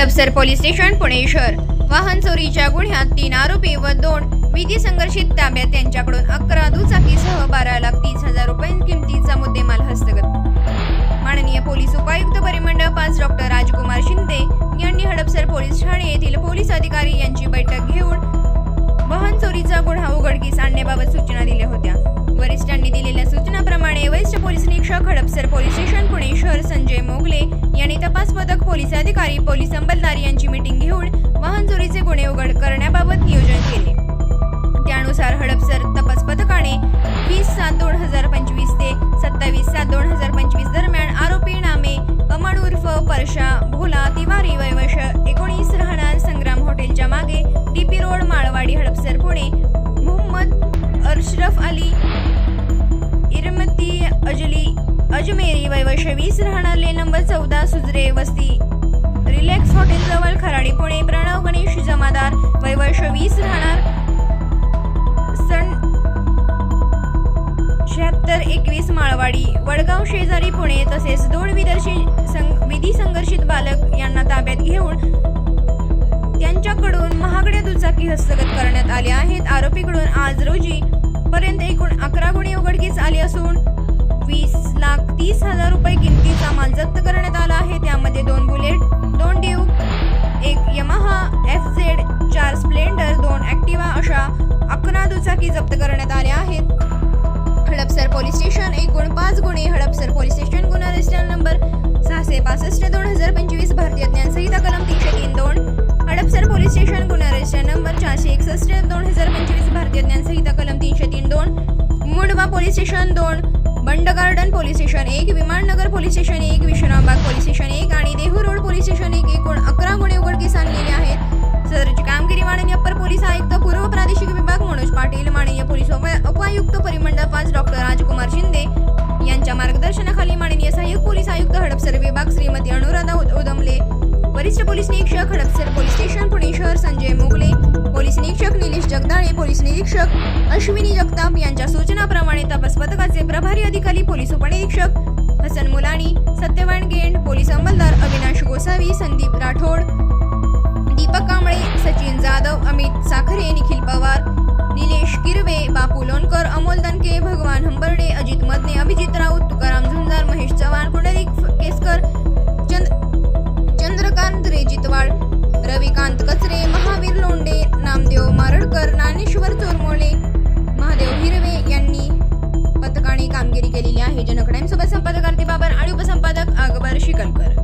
Hadapsar police station Pune शहर. वाहन चोरीच्या गुन्ह्यात तीन आरोपी व दोन विधी संघर्षित ताब्यात त्यांच्याकडून अकरा दुचाकीसह बारा लाख तीस हजार रुपये किमतीचा मुद्देमाल हस्तगत. माननीय पोलीस उपायुक्त परिमंडळ पाच डॉक्टर राजकुमार शिंदे यांनी हडपसर पोलीस ठाणे येथील पोलीस अधिकारी यांची बैठक घेऊन वाहन चोरीचा गुन्हा उघडकीस आणण्याबाबत सूचना दिल्या होत्या. वरिष्ठांनी दिलेल्या सूचनाप्रमाणे वरिष्ठ पोलीस निरीक्षक हडपसर पोलीस स्टेशन पुणे शहर संजय मोगले यांनी पोलीस पोलीस अंमलदार यांची मीटिंग घेऊन वाहन चोरीचे गुन्हे उघड करण्याबाबत नियोजन केले. त्यानुसार हडपसर तपास पथकाने वीस सात दोन हजार पंचवीस ते सत्तावीस सात दोन हजार पंचवीस दरम्यान आरोपी नामे अमन उर्फ परशा भोला तिवारी वयवर्ष एकोणीस राहणार संग्राम हॉटेलच्या मागे डीपी रोड माळवाडी हडपसर पुणे. मोहम्मद अशरफ अली इरमती अजली अजमेरी वयवर्ष वीस राहणार ले नंबर चौदा सुजरे वस्ती रिलॅक्स हॉटेल जवळ खराडी पुणे प्रणव गणेश जमादार वयवर्ष वीस राहणार. सन शहात्तर एकवीस माळवाडी वडगाव शेजारी पुणे तसेच दोन विदर्शी संग विधी संघर्षित बालक यांना ताब्यात घेऊन त्यांच्याकडून महागड्या दुचाकी हस्तगत करण्यात आल्या आहेत. आरोपीकडून आज रोजी पर्यंत एकूण अकरा गुन्हे उघडकीस आले असून वीस लाख तीस हजार रुपये किमतीचा माल जप्त करण्यात आला आहे. दुचाकी जप्त करण्यात आल्या आहेत. हडपसर पोलीस स्टेशन एकूण पाच गुन्हे हडपसर पोलीस स्टेशन गुन्हा रजिस्टर नंबर सहाशे पासष्ट दोन हजार पंचवीस भारतीय ज्ञान संहिता कलम तीनशे तीन दोन. हडपसर पोलीस स्टेशन गुन्हा रजिस्टर नंबर चारशे एकसष्ट दोन हजार पंचवीस भारतीय ज्ञानसंहिता कलम तीनशे तीन दोन. मुंडवा पोलीस स्टेशन दोन. बंड गार्डन पोलीस स्टेशन एक विमाननगर पोलीस स्टेशन एक विश्रामबाग पोलीस स्टेशन आयुक्त परिमंडळ पाच डॉक्टर राजकुमार शिंदे यांच्या मार्गदर्शनाखाली माननीय सहाय्यक पोलीस आयुक्त हडपसर विभाग श्रीमती अनुराधा उदमले वरिष्ठ पोलीस निरीक्षक हडपसर पोलीस स्टेशन पुणे शहर संजय मोगले पोलीस निरीक्षक निलेश जगदाळे पोलीस निरीक्षक अश्विनी जगताप यांच्या सूचनाप्रमाणे तपास पथकाचे प्रभारी अधिकारी पोलीस उपनिरीक्षक हसन मुलाणी सत्यवान गेंड पोलीस रविकांत कचरे महावीर लोंडे नामदेव मारडकर ज्ञानेश्वर चोरमोळे महादेव हिरवे यांनी पथकाने कामगिरी केलेली आहे. जनक टाइम सोबत संपादक आरती बाबर आणि उपसंपादक अकबर शिकलकर